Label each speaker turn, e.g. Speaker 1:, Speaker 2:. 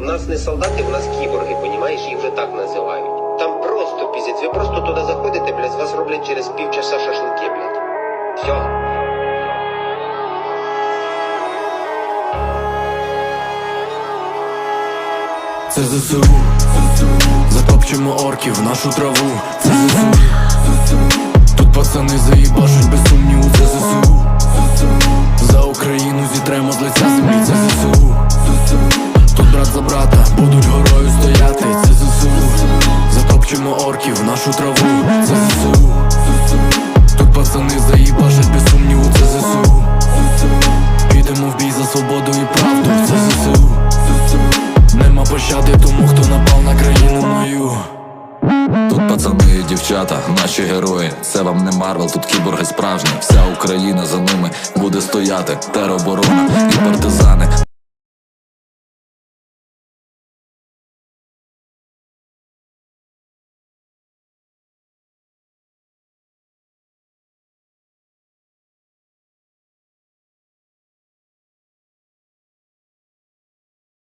Speaker 1: У нас не солдати, у нас кіборги, понімаєш, їх вже так називають. Там просто піздець, ви просто туди заходите, блядь, вас роблять через півчаса шашлики, блядь. Все.
Speaker 2: Це ЗСУ, затопчемо орків нашу траву. Це ЗСУ, тут пацани заїбашуть без сумніву. Це ЗСУ, за Україну зітремо затопчемо орків в нашу траву. Це ЗСУ, тут пацани заїбашуть без сумніву. Це ЗСУ, підемо в бій за свободу і правду. Це ЗСУ. Нема пощади тому, хто напав на країну мою.
Speaker 3: Тут пацани і дівчата, наші герої. Це вам не Марвел, тут кіборги справжні. Вся Україна за ними буде стояти. Тероборона і партизани